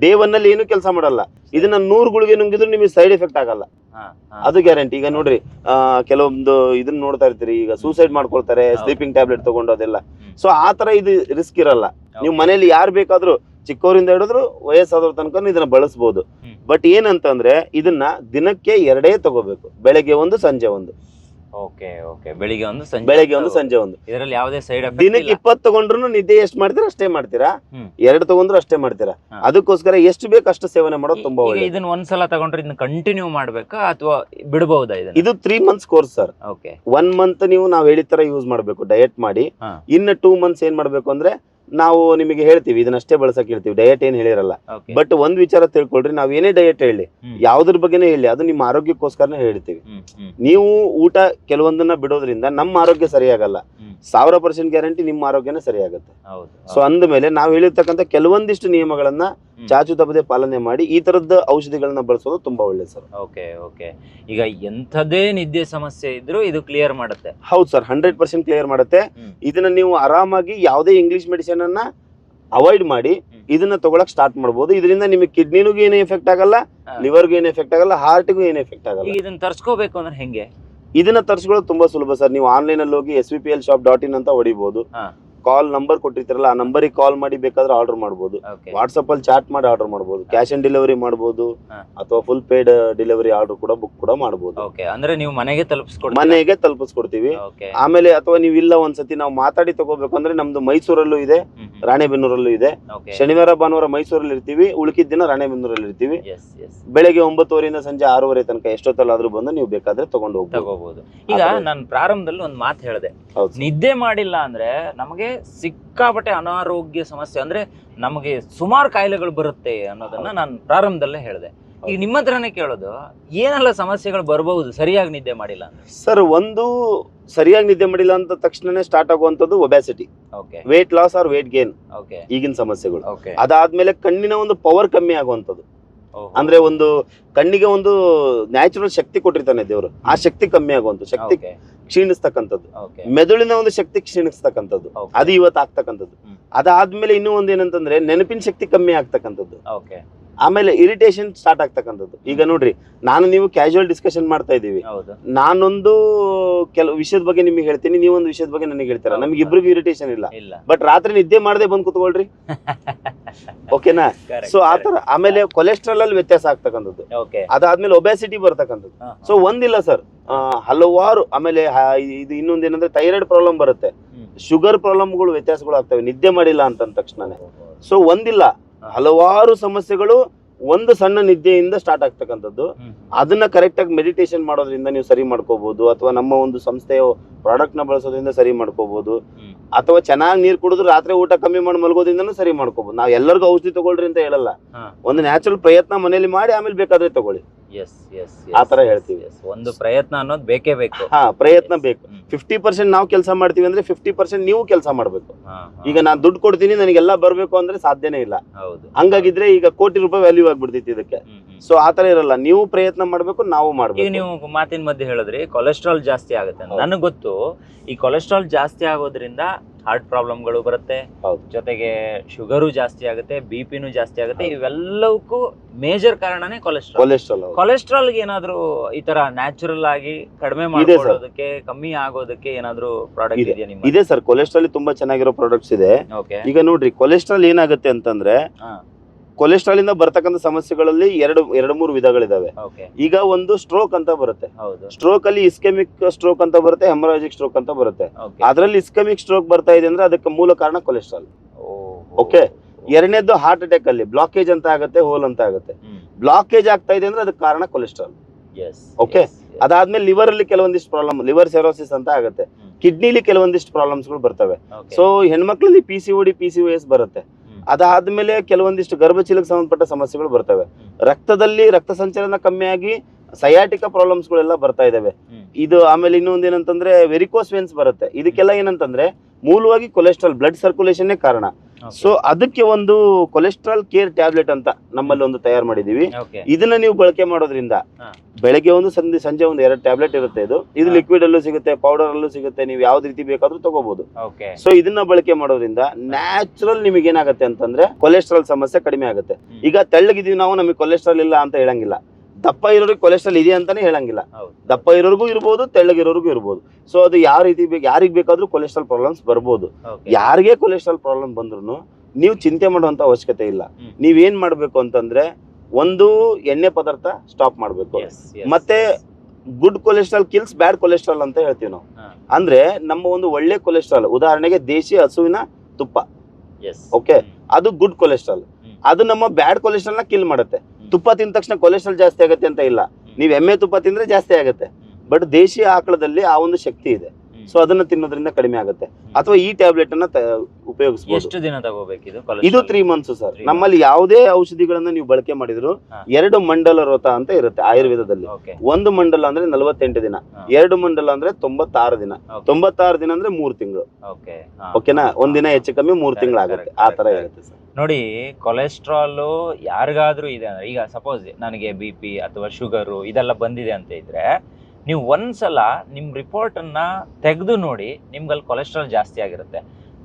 ಡೇ ಒನ್ ಅಲ್ಲಿ ಏನು ಕೆಲಸ ಮಾಡಲ್ಲ. ಇದನ್ನ ನೂರು ಗುಳಿಗೆ ನುಂಗಿದ್ರು ನಿಮಗೆ ಸೈಡ್ ಎಫೆಕ್ಟ್ ಆಗಲ್ಲ. ಅದು ಗ್ಯಾರಂಟಿ ಈಗ ನೋಡ್ರಿ ಕೆಲವೊಂದು ಇದನ್ನ ನೋಡ್ತಾ ಇರ್ತೀರಿ. ಈಗ ಸೂಸೈಡ್ ಮಾಡ್ಕೊಳ್ತಾರೆ ಸ್ಲೀಪಿಂಗ್ ಟ್ಯಾಬ್ಲೆಟ್ ತಗೊಂಡೋದೆಲ್ಲ. ಸೊ ಆ ತರ ಇದು ರಿಸ್ಕ್ ಇರಲ್ಲ. ನೀವು ಮನೇಲಿ ಯಾರು ಬೇಕಾದ್ರೂ ಚಿಕ್ಕವರಿಂದ ಹಿಡಿದ್ರು ವಯಸ್ಸಾದವ್ರ ತನಕ ಇದನ್ನ ಬಳಸಬಹುದು ಹ್ಮ್. ಬಟ್ ಏನಂತಂದ್ರೆ ಇದನ್ನ ದಿನಕ್ಕೆ ಎರಡೇ ತಗೋಬೇಕು. ಬೆಳಗ್ಗೆ ಒಂದು ಸಂಜೆ ಒಂದು. Okay okay. ಬೆಳಿಗ್ಗೆ ಒಂದು ಸಂಜೆ ಬೆಳಿಗ್ಗೆ ಒಂದು ಸಂಜೆ ಒಂದು. ಇದರಲ್ಲಿ ಯಾವುದೇ ಸೈಡ್ ದಿನಕ್ಕೆ ಇಪ್ಪತ್ತು ತಗೊಂಡ್ರು ನಿದ್ದೆ ಎಷ್ಟು ಮಾಡ್ತೀರಾ ಅಷ್ಟೇ ಮಾಡ್ತೀರಾ. ಎರಡು ತಗೊಂಡ್ರು ಅಷ್ಟೇ ಮಾಡ್ತೀರಾ? ಅದಕ್ಕೋಸ್ಕರ ಎಷ್ಟು ಬೇಕು ಅಷ್ಟು ಸೇವನೆ ಮಾಡೋದು ತುಂಬಾ ಒಳ್ಳೆ ಇದನ್ನ ಒಂದ್ಸಲ ತಗೊಂಡ್ರೆ ಇದನ್ನ ಕಂಟಿನ್ಯೂ ಮಾಡ್ಬೇಕಾ ಅಥವಾ ಬಿಡಬಹುದಾ ಇದನ್ನ? ಇದು three months course sir okay. One month ನೀವು ನಾವ್ ಹೇಳಿದ ತರ ಯೂಸ್ ಮಾಡಬೇಕು ಡಯಟ್ ಮಾಡಿ. ಇನ್ನ ಇನ್ನು ಟೂ ಮಂತ್ಸ್ ಏನ್ ಮಾಡ್ಬೇಕು ಅಂದ್ರೆ ನಾವು ನಿಮಗೆ ಹೇಳ್ತೀವಿ ಇದನ್ನಷ್ಟೇ ಬಳಸಕ್ ಹೇಳ್ತೀವಿ ಡಯಟ್ ಏನು ಹೇಳಿರಲ್ಲ ಬಟ್ ಒಂದ್ ವಿಚಾರ ತಿಳ್ಕೊಳ್ರಿ ನಾವ್ ಏನೇ ಡಯಟ್ ಹೇಳಿ. ಯಾವ್ದ್ರ ಬಗ್ಗೆನೇ ಹೇಳಿ ಅದು ನಿಮ್ಮ ಆರೋಗ್ಯಕ್ಕೋಸ್ಕರನೇ ಹೇಳ್ತೀವಿ ನೀವು ಊಟ ಕೆಲವೊಂದನ್ನ ಬಿಡೋದ್ರಿಂದ ನಮ್ಮ ಆರೋಗ್ಯ ಸರಿಯಾಗಲ್ಲ. ಸಾವಿರ ಪರ್ಸೆಂಟ್ ಗ್ಯಾರಂಟಿ ನಿಮ್ಮ ಆರೋಗ್ಯನೇ ಸರಿಯಾಗುತ್ತೆ ಸೊ ಅಂದ ಮೇಲೆ ನಾವು ಹೇಳಿರ್ತಕ್ಕಂಥ ಕೆಲವೊಂದಿಷ್ಟು ನಿಯಮಗಳನ್ನ. ಚಾಚು ತಪ್ಪದೆ ಪಾಲನೆ ಮಾಡಿ ಈ ತರದ ಔಷಧಿಗಳನ್ನ ಬಳಸೋದು ತುಂಬಾ ಒಳ್ಳೆ ಸರ್. Okay okay. ಈಗ ಎಂಥದೇ ನಿದ್ದೆ ಸಮಸ್ಯೆ ಇದ್ರು ಇದು ಕ್ಲಿಯರ್ ಮಾಡುತ್ತೆ. ಹೌದು ಸರ್ ಹಂಡ್ರೆಡ್ ಪರ್ಸೆಂಟ್ ಕ್ಲಿಯರ್ ಮಾಡುತ್ತೆ. ಇದನ್ನ ನೀವು ಆರಾಮಾಗಿ ಯಾವುದೇ ಇಂಗ್ಲಿಷ್ ಮೆಡಿಸಿನ್ ಅನ್ನ ಅವಾಯ್ಡ್ ಮಾಡಿ ಇದನ್ನ ತಗೊಳಕ್ ಸ್ಟಾರ್ಟ್ ಮಾಡಬಹುದು ಇದರಿಂದ ನಿಮಗೆ ಕಿಡ್ನಿನೂ ಏನು ಎಫೆಕ್ಟ್ ಆಗಲ್ಲ ಲಿವರ್ ಲಿವರ್ಗೂ ಏನು ಎಫೆಕ್ಟ್ ಆಗಲ್ಲ ಹಾರ್ಟ್ಗೂ ಏನು ಎಫೆಕ್ಟ್ ಆಗಲ್ಲ. ಇದನ್ನ ತರ್ಸ್ಕೋಬೇಕು ಅಂದ್ರೆ ಹೆಂಗೆ? ಇದನ್ನ ತರಿಸ್ಕೊಳ್ಳೋದು ತುಂಬಾ ಸುಲಭ ಸರ್. ನೀವು ಆನ್ಲೈನ್ ಅಲ್ಲಿ ಹೋಗಿ S V P L shop dot in ಅಂತ ಹೊಡಿಬಹುದು. ಕಾಲ್ ನಂಬರ್ ಕೊಟ್ಟಿರ್ತಾರಲ್ಲ ಆ ನಂಬರಿಗೆ ಕಾಲ್ ಮಾಡಿ ಬೇಕಾದ್ರೆ ಆರ್ಡರ್ ಮಾಡ್ಬೋದು. ವಾಟ್ಸಾಪ್ ಅಲ್ಲಿ ಚಾಟ್ ಮಾಡಿ ಆರ್ಡರ್ ಮಾಡ್ಬೋದು. ಕ್ಯಾಶ್ ಆನ್ ಡೆಲಿವರಿ ಮಾಡ್ಬೋದು. ಅಥವಾ ಫುಲ್ ಪೇಡ್ ಡೆಲಿವರಿ ಆರ್ಡರ್ ಕೂಡ ಬುಕ್ ಕೂಡ ಮಾಡ್ಬೋದು. ಅಂದ್ರೆ ನೀವು ಮನೆಗೆ ತಲುಪಿಸ್ಕೊಡ್ತೀವಿ ಮನೆಗೆ ತಲುಪಿಸ್ಕೊಡ್ತೀವಿ. ಆಮೇಲೆ ಅಥವಾ ನೀವು ಇಲ್ಲ ಒಂದ್ಸತಿ ನಾವು ಮಾತಾಡಿ ತಗೋಬೇಕು ಅಂದ್ರೆ ನಮ್ದು ಮೈಸೂರಲ್ಲೂ ಇದೆ ರಾಣೆಬೆನ್ನೂರಲ್ಲೂ ಇದೆ. ಶನಿವಾರ ಭಾನುವಾರ ಮೈಸೂರಲ್ಲಿ ಇರ್ತೀವಿ ಉಳಿಕಿದ ದಿನ ರಾಣೆಬೆನ್ನೂರಲ್ಲಿ ಇರ್ತೀವಿ. ಬೆಳಗ್ಗೆ ಒಂಬತ್ತುವರೆಯಿಂದ ಸಂಜೆ ಆರೂವರೆ ತನಕ ಎಷ್ಟೊತ್ತಲ್ಲಾದ್ರೂ ಬಂದು ನೀವು ಬೇಕಾದ್ರೆ ತಗೊಂಡು ಹೋಗ್ಬೋದು. ಈಗ ನಾನು ಪ್ರಾರಂಭದಲ್ಲಿ ಒಂದು ಮಾತು ಹೇಳಿದೆ. ನಿದ್ದೆ ಮಾಡಿಲ್ಲ ಅಂದ್ರೆ ನಮಗೆ ಸಿಕ್ಕಾಪಟ್ಟೆ ಅನಾರೋಗ್ಯ ಸಮಸ್ಯೆ ಅಂದ್ರೆ ನಮಗೆ ಸುಮಾರು ಕಾಯಿಲೆಗಳು ಬರುತ್ತೆ ಅನ್ನೋದನ್ನ ನಾನು ಪ್ರಾರಂಭದಲ್ಲೇ ಹೇಳಿದೆ. ಈಗ ನಿಮ್ಮ ಹತ್ರನೇ ಕೇಳೋದು ಏನೆಲ್ಲ ಸಮಸ್ಯೆಗಳು ಬರಬಹುದು ಸರಿಯಾಗಿ ನಿದ್ದೆ ಮಾಡಿಲ್ಲ ಸರ್ ಒಂದು ಸರಿಯಾಗಿ ನಿದ್ದೆ ಮಾಡಿಲ್ಲ ಅಂತ ತಕ್ಷಣನೇ start ಆಗುವಂತದ್ದು obesity okay weight loss or weight gain okay ಈಗಿನ ಸಮಸ್ಯೆಗಳು. ಓಕೆ ಅದಾದ್ಮೇಲೆ ಕಣ್ಣಿನ ಒಂದು ಪವರ್ ಕಮ್ಮಿ ಆಗುವಂತದ್ದು ಅಂದ್ರೆ ಒಂದು ಕಣ್ಣಿಗೆ ಒಂದು ನ್ಯಾಚುರಲ್ ಶಕ್ತಿ ಕೊಟ್ಟಿರ್ತಾನೆ ದೇವರು. ಆ ಶಕ್ತಿ ಕಮ್ಮಿ ಆಗುವಂತ ಶಕ್ತಿ ಕ್ಷೀಣಿಸ್ತಕ್ಕಂಥದ್ದು. ಮೆದುಳಿನ ಒಂದು ಶಕ್ತಿ ಕ್ಷೀಣಿಸ್ತಕ್ಕಂಥದ್ದು. ಅದು ಇವತ್ತು ಆಗ್ತಕ್ಕಂಥದ್ದು. ಅದಾದ್ಮೇಲೆ ಇನ್ನೂ ಒಂದೇನಂತಂದ್ರೆ ನೆನಪಿನ ಶಕ್ತಿ ಕಮ್ಮಿ ಆಗ್ತಕ್ಕಂಥದ್ದು. ಆಮೇಲೆ ಇರಿಟೇಷನ್ ಸ್ಟಾರ್ಟ್ ಆಗ್ತಕ್ಕಂಥದ್ದು. ಈಗ ನೋಡ್ರಿ ನಾನು ನೀವು ಕ್ಯಾಶುವಲ್ ಡಿಸ್ಕಷನ್ ಮಾಡ್ತಾ ಇದ್ದೀವಿ. ಹೌದು. ನಾನೊಂದು ಕೆಲವು ವಿಷಯದ ಬಗ್ಗೆ ನಿಮಗೆ ಹೇಳ್ತೀನಿ ನೀವೊಂದು ವಿಷಯದ ಬಗ್ಗೆ ನನಗೆ ಹೇಳ್ತೀರಾ. ನಮ್ಗೆ ಇಬ್ರಿಗೂ ಇರಿಟೇಷನ್ ಇಲ್ಲ. ಇಲ್ಲ. ಬಟ್ ರಾತ್ರಿ ನಿದ್ದೆ ಮಾಡದೆ ಬಂದು ಕುತ್ಕೊಳ್ರಿ. ಓಕೆನಾ ಸೊ. ಆತರ ಆಮೇಲೆ ಕೊಲೆಸ್ಟ್ರಾಲ್ ಅಲ್ಲಿ ವ್ಯತ್ಯಾಸ ಆಗ್ತಕ್ಕಂಥದ್ದು. ಓಕೆ ಅದಾದ್ಮೇಲೆ ಒಬೆಸಿಟಿ ಬರ್ತಕ್ಕಂಥದ್ದು. ಹಾ, ಸೊ ಒಂದಿಲ್ಲ ಸರ್ ಹಲವಾರು ಆಮೇಲೆ ಹ- ಇದು ಇನ್ನೊಂದು ಏನಂದ್ರೆ ಥೈರಾಯ್ಡ್ ಪ್ರಾಬ್ಲಮ್ ಬರುತ್ತೆ. ಹ್ಮ್. ಶುಗರ್ ಪ್ರಾಬ್ಲಮ್ಗಳು ವ್ಯತ್ಯಾಸಗಳು ಆಗ್ತವೆ. ನಿದ್ದೆ ಮಾಡಿಲ್ಲ ಅಂತ ತಕ್ಷಣನೇ. ಸೊ ಒಂದಿಲ್ಲ. ಹಲವಾರು ಸಮಸ್ಯೆಗಳು ಒಂದು ಸಣ್ಣ ನಿದ್ದೆಯಿಂದ ಸ್ಟಾರ್ಟ್ ಆಗ್ತಕ್ಕಂಥದ್ದು. ಅದನ್ನ ಕರೆಕ್ಟ್ ಆಗಿ ಮೆಡಿಟೇಷನ್ ಮಾಡೋದ್ರಿಂದ ನೀವು ಸರಿ ಮಾಡ್ಕೋಬಹುದು ಅಥವಾ ನಮ್ಮ ಒಂದು ಸಂಸ್ಥೆಯ ಪ್ರಾಡಕ್ಟ್ನ ಬಳಸೋದ್ರಿಂದ ಸರಿ ಮಾಡ್ಕೋಬಹುದು ಅಥವಾ ಚೆನ್ನಾಗಿ ನೀರು ಕುಡಿದು ರಾತ್ರಿ ಊಟ ಕಮ್ಮಿ ಮಾಡಿ ಮಲಗೋದ್ರಿಂದನೂ ಸರಿ ಮಾಡ್ಕೋಬಹುದು ನಾವು ಎಲ್ಲರಿಗೂ ಔಷಧಿ ತಗೊಳ್ರಿ ಅಂತ ಹೇಳಲ್ಲ. ಒಂದು ನ್ಯಾಚುರಲ್ ಪ್ರಯತ್ನ ಮನೇಲಿ ಮಾಡಿ ಆಮೇಲೆ ಬೇಕಾದ್ರೆ ತಗೊಳ್ಳಿ. ಎಸ್ ಎಸ್ ಆ ತರ ಹೇಳ್ತೀವಿ. ಒಂದು ಪ್ರಯತ್ನ ಅನ್ನೋದು ಬೇಕೇ ಬೇಕು. ಹಾ ಪ್ರಯತ್ನ ಬೇಕು. ಫಿಫ್ಟಿ ಪರ್ಸೆಂಟ್ ನಾವು ಕೆಲಸ ಮಾಡ್ತೀವಿ ಅಂದ್ರೆ ಫಿಫ್ಟಿ ಪರ್ಸೆಂಟ್ ನೀವು ಕೆಲಸ ಮಾಡ್ಬೇಕು. ಈಗ ನಾನು ದುಡ್ಡು ಕೊಡ್ತೀನಿ ನನಗೆಲ್ಲ ಬರ್ಬೇಕು ಅಂದ್ರೆ ಸಾಧ್ಯನೇ ಇಲ್ಲ. ಹೌದು. ಹಂಗಾಗಿದ್ರೆ ಈಗ ಕೋಟಿ ರೂಪಾಯಿ ವ್ಯಾಲ್ಯೂ ಆಗ್ಬಿಡ್ತೈತಿ ಇದಕ್ಕೆ. ಸೊ ಆತರ ಇರಲ್ಲ. ನೀವು ಪ್ರಯತ್ನ ಮಾಡ್ಬೇಕು ನಾವು ಈಗ ಮಾಡ್ಬೇಕು ನೀವು ಮಾತಿನ ಮಧ್ಯೆ ಹೇಳಿದ್ರಿ ಕೊಲೆಸ್ಟ್ರಾಲ್ ಜಾಸ್ತಿ ಆಗುತ್ತೆ. ನನಗೆ ಗೊತ್ತು ಈ ಕೊಲೆಸ್ಟ್ರಾಲ್ ಜಾಸ್ತಿ ಆಗೋದ್ರಿಂದ ಹಾರ್ಟ್ ಪ್ರಾಬ್ಲಮ್ಗಳು ಬರುತ್ತೆ. ಜೊತೆಗೆ ಶುಗರು ಜಾಸ್ತಿ ಆಗುತ್ತೆ ಬಿ ಪಿನೂ ಜಾಸ್ತಿ ಆಗುತ್ತೆ ಇವೆಲ್ಲವಕ್ಕೂ ಮೇಜರ್ ಕಾರಣನೇ ಕೊಲೆಸ್ಟ್ರಾಲ್ ಕೊಲೆಸ್ಟ್ರಾಲ್ ಕೊಲೆಸ್ಟ್ರಾಲ್ ಏನಾದರೂ ಈ ತರ ನ್ಯಾಚುರಲ್ ಆಗಿ ಕಡಿಮೆ. ಮಾಡ್ಕೊಳ್ಳೋದಕ್ಕೆ ಕಮ್ಮಿ ಆಗೋದಕ್ಕೆ ಏನಾದರೂ ಪ್ರಾಡಕ್ಟ್ ಇದೆ. ಇದೆಯಾ ನಿಮ್ಮ ಇದೆ ಸರ್. ಕೊಲೆಸ್ಟ್ರಾಲ್ ತುಂಬಾ ಚೆನ್ನಾಗಿರೋ ಪ್ರಾಡಕ್ಟ್ಸ್ ಇದೆ. ಈಗ ನೋಡ್ರಿ ಕೊಲೆಸ್ಟ್ರಾಲ್ ಏನಾಗುತ್ತೆ ಅಂತಂದ್ರೆ. ಕೊಲೆಸ್ಟ್ರಾಲ್ ಇಂದ ಬರ್ತಕ್ಕಂಥ ಸಮಸ್ಯೆಗಳಲ್ಲಿ ಎರಡು ಎರಡು ಮೂರು ವಿಧಗಳಿದಾವೆ. ಈಗ ಒಂದು ಸ್ಟ್ರೋಕ್ ಅಂತ ಬರುತ್ತೆ. ಸ್ಟ್ರೋಕ್ ಅಲ್ಲಿ ಇಸ್ಕೆಮಿಕ್ ಸ್ಟ್ರೋಕ್ ಅಂತ ಬರುತ್ತೆ ಹೆಮರಾಜಿಕ್ ಸ್ಟ್ರೋಕ್ ಅಂತ ಬರುತ್ತೆ. ಅದರಲ್ಲಿ ಇಸ್ಕೆಮಿಕ್ ಸ್ಟ್ರೋಕ್ ಬರ್ತಾ ಇದೆ ಅಂದ್ರೆ ಅದಕ್ಕೆ ಮೂಲ ಕಾರಣ ಕೊಲೆಸ್ಟ್ರಾಲ್ ಓಕೆ ಎರಡನೇದು ಹಾರ್ಟ್ ಅಟ್ಯಾಕ್ ಅಲ್ಲಿ ಬ್ಲಾಕೇಜ್ ಅಂತ ಆಗುತ್ತೆ ಹೋಲ್ ಅಂತ ಆಗುತ್ತೆ. ಬ್ಲಾಕೇಜ್ ಆಗ್ತಾ ಇದೆ ಅಂದ್ರೆ ಅದಕ್ಕೆ ಕಾರಣ ಕೊಲೆಸ್ಟ್ರಾಲ್ ಓಕೆ. ಅದಾದ್ಮೇಲೆ ಲಿವರ್ ಅಲ್ಲಿ ಕೆಲವೊಂದಿಷ್ಟು ಪ್ರಾಬ್ಲಮ್ ಲಿವರ್ ಸೆರೋಸಿಸ್ ಅಂತ ಆಗುತ್ತೆ. ಕಿಡ್ನಿಲಿ ಕೆಲವೊಂದಿಷ್ಟು ಪ್ರಾಬ್ಲಮ್ಸ್ಗಳು ಬರ್ತವೆ so ಹೆಣ್ಮಕ್ಳಲ್ಲಿ P C O D P C S ಬರುತ್ತೆ. ಅದಾದ್ಮೇಲೆ ಕೆಲವೊಂದಿಷ್ಟು ಗರ್ಭಚೀಲಕ್ಕೆ ಸಂಬಂಧಪಟ್ಟ ಸಮಸ್ಯೆಗಳು ಬರ್ತವೆ. ರಕ್ತದಲ್ಲಿ ರಕ್ತ ಸಂಚಲನ ಕಮ್ಮಿಯಾಗಿ ಸಯಾಟಿಕ ಪ್ರಾಬ್ಲಮ್ಸ್ ಗಳೆಲ್ಲ ಬರ್ತಾ ಇದಾವೆ. ಇದು ಆಮೇಲೆ ಇನ್ನೊಂದು ಏನಂತಂದ್ರೆ ವೆರಿಕೋಸ್ ವೆನ್ಸ್ ಬರುತ್ತೆ. ಇದಕ್ಕೆಲ್ಲ ಏನಂತಂದ್ರೆ, ಮೂಲವಾಗಿ ಕೊಲೆಸ್ಟ್ರಾಲ್ ಬ್ಲಡ್ ಸರ್ಕ್ಯುಲೇಷನ್ ಕಾರಣ. ಸೊ ಅದಕ್ಕೆ ಒಂದು ಕೊಲೆಸ್ಟ್ರಾಲ್ ಕೇರ್ ಟ್ಯಾಬ್ಲೆಟ್ ಅಂತ ನಮ್ಮಲ್ಲಿ ಒಂದು ತಯಾರು ಮಾಡಿದೀವಿ ಇದನ್ನ ನೀವು ಬಳಕೆ ಮಾಡೋದ್ರಿಂದ. ಬೆಳಗ್ಗೆ ಒಂದು ಸಂಜೆ ಸಂಜೆ ಒಂದು ಎರಡು ಟ್ಯಾಬ್ಲೆಟ್ ಇರುತ್ತೆ ಇದು. ಇದು ಲಿಕ್ವಿಡ್ ಅಲ್ಲೂ ಸಿಗುತ್ತೆ ಪೌಡರ್ ಅಲ್ಲೂ ಸಿಗುತ್ತೆ ನೀವು ಯಾವ್ದು ರೀತಿ ಬೇಕಾದ್ರೂ ತಗೋಬಹುದು ಸೊ ಇದನ್ನ ಬಳಕೆ ಮಾಡೋದ್ರಿಂದ ನ್ಯಾಚುರಲ್ ನಿಮಗೆ ಏನಾಗುತ್ತೆ ಅಂತಂದ್ರೆ ಕೊಲೆಸ್ಟ್ರಾಲ್ ಸಮಸ್ಯೆ ಕಡಿಮೆ ಆಗುತ್ತೆ. ಈಗ ತೆಳ್ಳಗಿದೀವಿ ನಾವು ನಮಗೆ ಕೊಲೆಸ್ಟ್ರಾಲ್ ಇಲ್ಲ ಅಂತ ಹೇಳಂಗಿಲ್ಲ. ದಪ್ಪ ಇರೋರಿಗೆ ಕೊಲೆಸ್ಟ್ರಾಲ್ ಇದೆ ಅಂತಾನೆ ಹೇಳಂಗಿಲ್ಲ. ದಪ್ಪ ಇರೋರಿಗೂ ಇರ್ಬೋದು ತೆಳ್ಳಗಿರೋರಿಗೂ ಇರ್ಬೋದು. ಸೊ ಅದು ಯಾವ ರೀತಿ ಬೇಕು ಯಾರಿಗೆ ಬೇಕಾದ್ರೂ ಕೊಲೆಸ್ಟ್ರಾಲ್ ಪ್ರಾಬ್ಲಮ್ಸ್ ಬರ್ಬೋದು. ಯಾರಿಗೆ ಕೊಲೆಸ್ಟ್ರಾಲ್ ಪ್ರಾಬ್ಲಮ್ ಬಂದ್ರು ನೀವು ಚಿಂತೆ ಮಾಡುವಂತ ಅವಶ್ಯಕತೆ ಇಲ್ಲ. ನೀವೇನ್ ಮಾಡ್ಬೇಕು ಅಂತಂದ್ರೆ ಒಂದು ಎಣ್ಣೆ ಪದಾರ್ಥ ಸ್ಟಾಪ್ ಮಾಡ್ಬೇಕು. ಮತ್ತೆ good cholesterol kills bad cholesterol ಅಂತ ಹೇಳ್ತೀವಿ ನಾವು. ಅಂದ್ರೆ ನಮ್ಮ ಒಂದು ಒಳ್ಳೆ ಕೊಲೆಸ್ಟ್ರಾಲ್ ಉದಾಹರಣೆಗೆ ದೇಶಿ ಹಸುವಿನ ತುಪ್ಪ. ಓಕೆ. ಅದು ಗುಡ್ ಕೊಲೆಸ್ಟ್ರಾಲ್. ಅದು ನಮ್ಮ ಬ್ಯಾಡ್ ಕೊಲೆಸ್ಟ್ರಾಲ್ನ ಕಿಲ್ ಮಾಡುತ್ತೆ. ತುಪ್ಪ ತಿಂದ ತಕ್ಷಣ ಕೊಲೆಸ್ಟ್ರಾಲ್ ಜಾಸ್ತಿ ಆಗುತ್ತೆ ಅಂತ ಇಲ್ಲ. ನೀವು ಎಮ್ಮೆ ತುಪ್ಪ ತಿಂದ್ರೆ ಜಾಸ್ತಿ ಆಗುತ್ತೆ. ಬಟ್ ದೇಶೀಯ ಆಕಳದಲ್ಲಿ ಆ ಒಂದು ಶಕ್ತಿ ಇದೆ. ಸೊ ಅದನ್ನ ತಿನ್ನೋದ್ರಿಂದ ಕಡಿಮೆ ಆಗುತ್ತೆ. ಅಥವಾ ಈ ಟ್ಯಾಬ್ಲೆಟ್ ಅನ್ನ ಉಪಯೋಗಿಸಬಹುದು ಎಷ್ಟು ದಿನ ತಗೋಬೇಕಿದು ಇದು? Cholesterol? ತ್ರೀ ಮಂತ್ಸ್ ಸರ್ ನಮ್ಮಲ್ಲಿ ಯಾವುದೇ ಔಷಧಿಗಳನ್ನ ನೀವು ಬಳಕೆ ಮಾಡಿದ್ರು ಎರಡು ಮಂಡಲ ರೋತ ಅಂತ ಇರುತ್ತೆ ಆಯುರ್ವೇದದಲ್ಲಿ. ಒಂದು ಮಂಡಲ ಅಂದ್ರೆ ನಲವತ್ತೆಂಟು ದಿನ ಎರಡು ಮಂಡಲ ಅಂದ್ರೆ ತೊಂಬತ್ತಾರು ದಿನ. ತೊಂಬತ್ತಾರು ದಿನ ಅಂದ್ರೆ ಮೂರ್ ತಿಂಗಳು. ಓಕೆ ಓಕೆನಾ ಒಂದಿನ ಹೆಚ್ಚು ಕಮ್ಮಿ ಮೂರ್ ತಿಂಗಳಾಗುತ್ತೆ. ತಿಂಗಳು ಆಗುತ್ತೆ ಆ ತರ. ಇರುತ್ತೆ ಸರ್ ನೋಡಿ ಕೊಲೆಸ್ಟ್ರಾಲ್ ಯಾರಿಗಾದ್ರೂ ಇದೆ ಅಂದ್ರೆ ಈಗ ಸಪೋಸ್ ನನಗೆ ಬಿ ಪಿ ಅಥವಾ ಶುಗರು ಇದೆಲ್ಲ ಬಂದಿದೆ ಅಂತ ಇದ್ರೆ ನೀವು ಒಂದ್ಸಲ ನಿಮ್ಮ ರಿಪೋರ್ಟನ್ನು ತೆಗೆದು ನೋಡಿ ನಿಮ್ಗಲ್ಲಿ ಕೊಲೆಸ್ಟ್ರಾಲ್ ಜಾಸ್ತಿ ಆಗಿರುತ್ತೆ.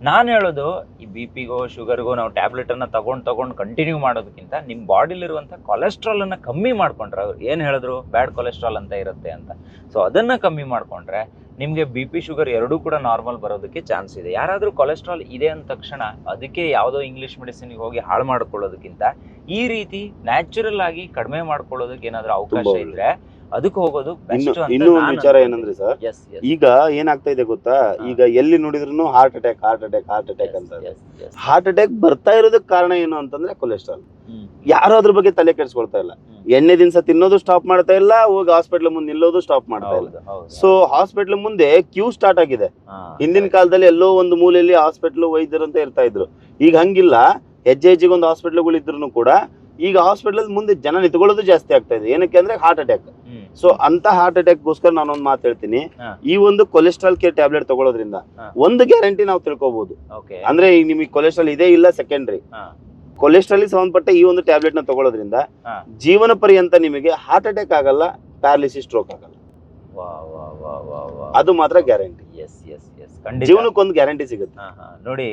ನಾನು ಹೇಳೋದು, ಈ ಬಿ ಪಿಗೋ ಶುಗರ್ಗೋ ನಾವು ಟ್ಯಾಬ್ಲೆಟನ್ನು ತಗೊಂಡು ತಗೊಂಡು ಕಂಟಿನ್ಯೂ ಮಾಡೋದಕ್ಕಿಂತ ನಿಮ್ಮ ಬಾಡಿಲಿರುವಂಥ ಕೊಲೆಸ್ಟ್ರಾಲನ್ನು ಕಮ್ಮಿ ಮಾಡ್ಕೊಂಡ್ರೆ ಅವ್ರು ಏನು ಹೇಳಿದ್ರು? ಬ್ಯಾಡ್ ಕೊಲೆಸ್ಟ್ರಾಲ್ ಅಂತ ಇರುತ್ತೆ ಅಂತ. ಸೊ ಅದನ್ನು ಕಮ್ಮಿ ಮಾಡಿಕೊಂಡ್ರೆ ನಿಮಗೆ ಬಿ ಪಿ ಶುಗರ್ ಎರಡೂ ಕೂಡ ನಾರ್ಮಲ್ ಬರೋದಕ್ಕೆ ಚಾನ್ಸ್ ಇದೆ. ಯಾರಾದರೂ ಕೊಲೆಸ್ಟ್ರಾಲ್ ಇದೆ ಅಂದ ತಕ್ಷಣ ಅದಕ್ಕೆ ಯಾವುದೋ ಇಂಗ್ಲೀಷ್ ಮೆಡಿಸಿನ್ಗೆ ಹೋಗಿ ಹಾಳು ಮಾಡ್ಕೊಳ್ಳೋದಕ್ಕಿಂತ ಈ ರೀತಿ ನ್ಯಾಚುರಲ್ ಆಗಿ ಕಡಿಮೆ ಮಾಡ್ಕೊಳ್ಳೋದಕ್ಕೆ ಏನಾದರೂ ಅವಕಾಶ ಇದ್ರೆ ಅದಕ್ಕೆ ಹೋಗೋದು ಬೆಸ್ಟ್ ಇನ್ನೂ ಒಂದು ವಿಚಾರ ಏನಂದ್ರೆ ಸರ್ ಈಗ ಏನಾಗ್ತಾ ಇದೆ ಗೊತ್ತಾ? ಈಗ ಎಲ್ಲಿ ನೋಡಿದ್ರು heart attack heart attack heart attack ಅಂತ ಹಾರ್ಟ್ ಅಟ್ಯಾಕ್ ಬರ್ತಾ ಇರೋದಕ್ಕೆ ಕಾರಣ ಏನು ಅಂತಂದ್ರೆ ಕೊಲೆಸ್ಟ್ರಾಲ್ ಯಾರು ಅದ್ರ ಬಗ್ಗೆ ತಲೆ ಕೆಡಿಸ್ಕೊಳ್ತಾ ಇಲ್ಲ. ಎಣ್ಣೆ ದಿನಸ ತಿನ್ನೋದು ಸ್ಟಾಪ್ ಮಾಡ್ತಾ ಇಲ್ಲ ಹೋಗಿ ಹಾಸ್ಪಿಟಲ್ ಮುಂದೆ ನಿಲ್ಲೋದು ಸ್ಟಾಪ್ ಮಾಡ್ತಾ ಇಲ್ಲ. ಸೊ ಹಾಸ್ಪಿಟಲ್ ಮುಂದೆ ಕ್ಯೂ ಸ್ಟಾರ್ಟ್ ಆಗಿದೆ. ಹಿಂದಿನ ಕಾಲದಲ್ಲಿ ಎಲ್ಲೋ ಒಂದು ಮೂಲೆಯಲ್ಲಿ ಹಾಸ್ಪಿಟಲ್ ವೈದ್ಯರು ಅಂತ ಇರ್ತಾ ಇದ್ರು. ಈಗ ಹಂಗಿಲ್ಲ ಹೆಜ್ಜೆ ಹೆಜ್ಜೆಗೆ ಒಂದು ಹಾಸ್ಪಿಟ್ಲ್ಗಳು ಇದ್ರು ಕೂಡ ಈಗ ಹಾಸ್ಪಿಟಲ್ ಮುಂದೆ ಜನ ನಿಂತ್ಕೊಳ್ಳೋದು ಜಾಸ್ತಿ ಆಗ್ತಾ ಇದೆ. ಏನಕ್ಕೆ ಅಂದ್ರೆ ಹಾರ್ಟ್ ಅಟ್ಯಾಕ್. ಸೊ ಅಂತ ಹಾರ್ಟ್ ಅಟ್ಯಾಕ್ಗೋಸ್ಕರ ನಾನೊಂದು ಮಾತು ಹೇಳ್ತೀನಿ. ಈ ಒಂದು ಕೊಲೆಸ್ಟ್ರಾಲ್ ಕೇರ್ ಟ್ಯಾಬ್ಲೆಟ್ ತಗೊಳ್ಳೋದ್ರಿಂದ. ಒಂದು ಗ್ಯಾರಂಟಿ ನಾವು ತಿಳ್ಕೊಬಹುದು ಅಂದ್ರೆ ಈಗ ನಿಮಗೆ ಕೊಲೆಸ್ಟ್ರಾಲ್ ಇದೆ ಇಲ್ಲ ಸೆಕೆಂಡ್ರಿ. ಕೊಲೆಸ್ಟ್ರಾಲ್ ಸಂಬಂಧಪಟ್ಟ ಈ ಒಂದು ಟ್ಯಾಬ್ಲೆಟ್ನ ತಗೊಳ್ಳೋದ್ರಿಂದ. ಜೀವನ ಪರ್ಯಂತ ನಿಮಗೆ ಹಾರ್ಟ್ ಅಟ್ಯಾಕ್ ಆಗಲ್ಲ ಪ್ಯಾರಾಲಿಸಿಸ್ ಸ್ಟ್ರೋಕ್ ಆಗಲ್ಲ. ವಾ ವಾ ವಾ ವಾ ವಾ. ಅದು ಮಾತ್ರ ಗ್ಯಾರಂಟಿ ಎಸ್ ಎಸ್ ಎಸ್ ಖಂಡಿತ. ಜೀವನಕ್ಕೆ ಒಂದು ಗ್ಯಾರಂಟಿ ಸಿಗುತ್ತೆ. ನೋಡಿ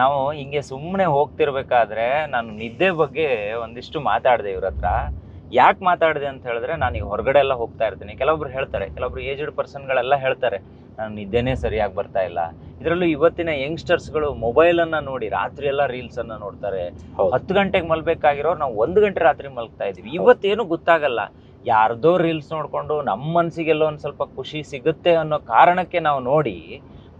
ನಾವು ಹಿಂಗೆ ಸುಮ್ಮನೆ ಹೋಗ್ತಿರ್ಬೇಕಾದ್ರೆ ನಾನು ನಿದ್ದೆ ಬಗ್ಗೆ ಒಂದಿಷ್ಟು ಮಾತಾಡಿದೆ ಇವ್ರ ಹತ್ರ. ಯಾಕೆ ಮಾತಾಡಿದೆ ಅಂತ ಹೇಳಿದ್ರೆ ನಾನು ಈಗ ಹೊರಗಡೆ ಎಲ್ಲ ಹೋಗ್ತಾ ಇರ್ತೀನಿ. ಕೆಲವೊಬ್ರು ಹೇಳ್ತಾರೆ ಕೆಲವೊಬ್ರು ಏಜ್ಡ್ ಪರ್ಸನ್ಗಳೆಲ್ಲ ಹೇಳ್ತಾರೆ ನಾನು ನಿದ್ದೆನೇ ಸರಿಯಾಗಿ ಬರ್ತಾ ಇಲ್ಲ. ಇದರಲ್ಲೂ ಇವತ್ತಿನ ಯಂಗ್ಸ್ಟರ್ಸ್ಗಳು ಮೊಬೈಲನ್ನು ನೋಡಿ ರಾತ್ರಿ ಎಲ್ಲ ರೀಲ್ಸನ್ನು ನೋಡ್ತಾರೆ. ಹತ್ತು ಗಂಟೆಗೆ ಮಲ್ಬೇಕಾಗಿರೋರು ನಾವು ಒಂದು ಗಂಟೆ ರಾತ್ರಿ ಮಲಗ್ತಾ ಇದೀವಿ ಇವತ್ತೇನು ಗೊತ್ತಾಗಲ್ಲ. ಯಾರ್ದೋ ರೀಲ್ಸ್ ನೋಡಿಕೊಂಡು ನಮ್ಮ ಮನಸ್ಸಿಗೆಲ್ಲೋ ಒಂದು ಸ್ವಲ್ಪ ಖುಷಿ ಸಿಗುತ್ತೆ ಅನ್ನೋ ಕಾರಣಕ್ಕೆ ನಾವು ನೋಡಿ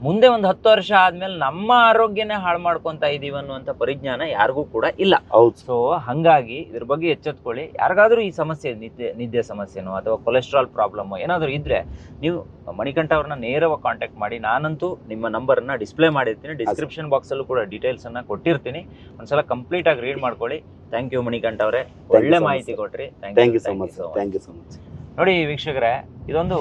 ಮುಂದೆ ಒಂದು ಹತ್ತು ವರ್ಷ ಆದ್ಮೇಲೆ ನಮ್ಮ ಆರೋಗ್ಯನೇ ಹಾಳು ಮಾಡ್ಕೊಂತ ಇದೀವಿ ಅನ್ನುವಂಥ ಪರಿಜ್ಞಾನ ಯಾರಿಗೂ ಕೂಡ ಇಲ್ಲ. ಹೌದು. ಸೊ ಹಾಗಾಗಿ ಇದ್ರ ಬಗ್ಗೆ ಎಚ್ಚೆತ್ಕೊಳ್ಳಿ. ಯಾರಿಗಾದ್ರೂ ಈ ಸಮಸ್ಯೆ ನಿದ್ದೆ ನಿದ್ದೆ ಸಮಸ್ಯೆನೋ ಅಥವಾ ಕೊಲೆಸ್ಟ್ರಾಲ್ ಪ್ರಾಬ್ಲಮ್ ಏನಾದರೂ ಇದ್ರೆ ನೀವು ಮಣಿಕಂಠ ಅವ್ರನ್ನ ನೇರವಾಗಿ ಕಾಂಟ್ಯಾಕ್ಟ್ ಮಾಡಿ. ನಾನಂತೂ ನಿಮ್ಮ ನಂಬರನ್ನ ಡಿಸ್ಪ್ಲೇ ಮಾಡಿರ್ತೀನಿ. ಡಿಸ್ಕ್ರಿಪ್ಷನ್ ಬಾಕ್ಸಲ್ಲೂ ಕೂಡ ಡೀಟೇಲ್ಸ್ ಅನ್ನ ಕೊಟ್ಟಿರ್ತೀನಿ. ಒಂದ್ಸಲ ಕಂಪ್ಲೀಟ್ ಆಗಿ ರೀಡ್ ಮಾಡ್ಕೊಳ್ಳಿ. ಥ್ಯಾಂಕ್ ಯು ಮಣಿಕಂಠ ಅವರೇ. ಒಳ್ಳೆ ಮಾಹಿತಿ. ಕೊಟ್ರಿ. Thank you so much thank you so much ನೋಡಿ ವೀಕ್ಷಕರೇ, ಇದೊಂದು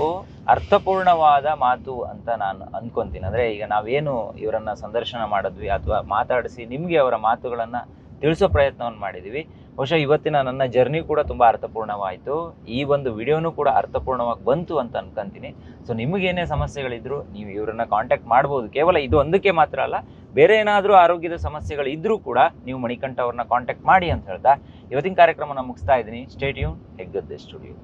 ಅರ್ಥಪೂರ್ಣವಾದ ಮಾತು ಅಂತ ನಾನು ಅನ್ಕೊಂತೀನಿ. ಅಂದ್ರೆ ಈಗ ನಾವೇನು ಇವರನ್ನು ಸಂದರ್ಶನ ಮಾಡಿದ್ವಿ ಅಥವಾ ಮಾತಾಡಿಸಿ ನಿಮಗೆ ಅವರ ಮಾತುಗಳನ್ನ ತಿಳಿಸೋ ಪ್ರಯತ್ನವನ್ನು ಮಾಡಿದ್ದೀವಿ ಬಹುಶಃ ಇವತ್ತಿನ ನನ್ನ ಜರ್ನಿ ಕೂಡ ತುಂಬಾ ಅರ್ಥಪೂರ್ಣವಾಯಿತು. ಈ ಒಂದು ವಿಡಿಯೋನು ಕೂಡ ಅರ್ಥಪೂರ್ಣವಾಗಿ ಬಂತು ಅಂತ ಅನ್ಕೊಂತೀನಿ. ಸೊ ನಿಮಗೇನೇ ಸಮಸ್ಯೆಗಳಿದ್ರು ನೀವು ಇವರನ್ನ ಕಾಂಟ್ಯಾಕ್ಟ್ ಮಾಡ್ಬೋದು. ಕೇವಲ ಇದು ಒಂದಕ್ಕೆ ಮಾತ್ರ ಅಲ್ಲ, ಬೇರೆ ಏನಾದರೂ ಆರೋಗ್ಯದ ಸಮಸ್ಯೆಗಳು ಇದ್ರೂ ಕೂಡ ನೀವು ಮಣಿಕಂಠ ಅವ್ರನ್ನ ಕಾಂಟ್ಯಾಕ್ಟ್ ಮಾಡಿ ಅಂತ ಹೇಳ್ತಾ ಇವತ್ತಿನ ಕಾರ್ಯಕ್ರಮನ ಮುಗಿಸ್ತಾ ಇದ್ದೀನಿ. Stay tuned Heggadde studio